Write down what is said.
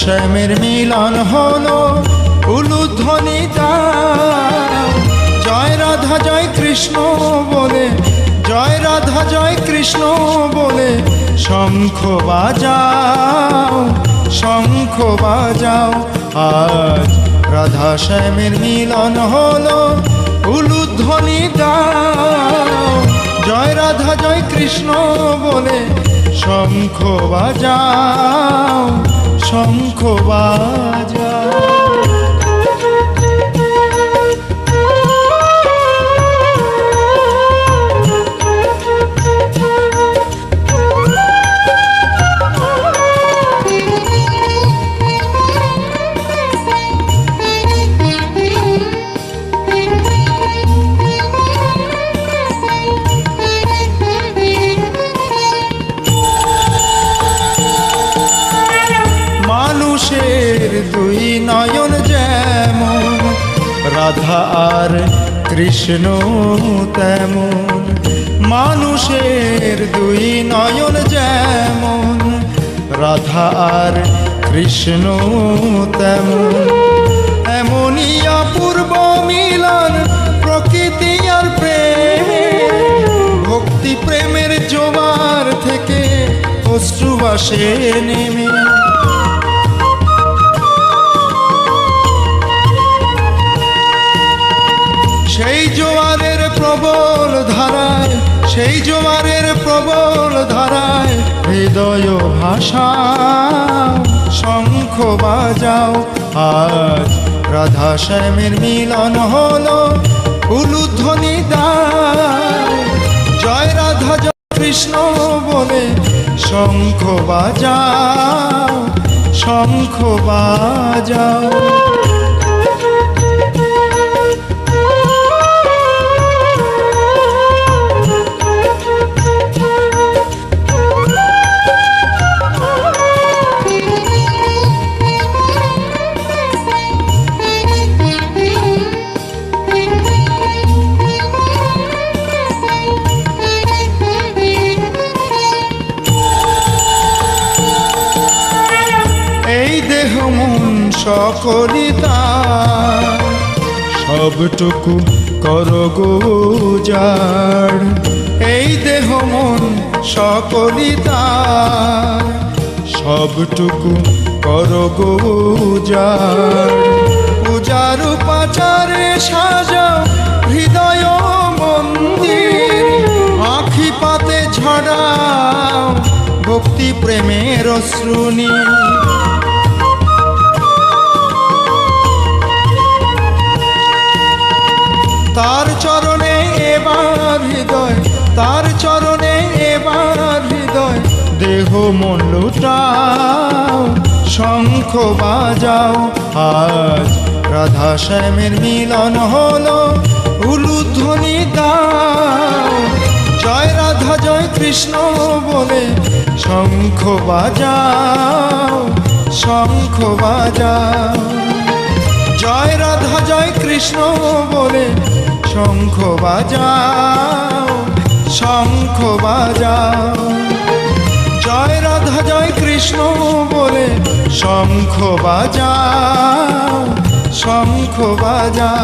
শ্যামের মিলন হলো। উলুধ্বনি দাও জয় রাধা, জয় কৃষ্ণ বলে, জয় রাধা, জয় কৃষ্ণ বলে, শঙ্খ বাজাও শঙ্খ বাজাও। আজ রাধা শ্যামের মিলন হলো উলুধ্বনি দাও জয় রাধা, জয় কৃষ্ণ বলে, শঙ্খ বাজাও শঙ্খ বাজাও। মানুষের দুই নয়ন যেমন, রাধা আর কৃষ্ণ তেমন। মানুষের দুই নয়ন যেমন, রাধা আর কৃষ্ণ তেমন। এমনই অপূর্ব মিলন, প্রকৃতি আর প্রেমে। ভক্তি প্রেমের জোয়ার থেকে অশ্রু আসে নেমে। প্রবল ধারায়, সেই জোয়ারের প্রবল ধারায়, হৃদয় ভাষা, শঙ্খ বাজাও। আজ রাধা শ্যামের মিলন হলো উলুধ্বনি জয় রাধা, জয় কৃষ্ণ বলে শঙ্খ বাজাও শঙ্খ বাজাও। সকলিতা সবটুকু কর গোজার এই দেহ মন সকলিতা সবটুকু কর গোজার পূজার পাচারে সাজাও হৃদয় মন্দির। আখি পাতে ঝড়াও ভক্তি প্রেমের শ্রুণী মন লুটাও, শঙ্খ বাজাও। আজ রাধা শ্যামের মিলন হলো, উলুধ্বনি দাও। জয় রাধা, জয় কৃষ্ণ বলে শঙ্খ বাজাও শঙ্খ বাজাও। জয় রাধা, জয় কৃষ্ণ বলে শঙ্খ বাজাও শঙ্খ বাজাও। জয় কৃষ্ণ বলে শঙ্খ বাজাও শঙ্খ বাজাও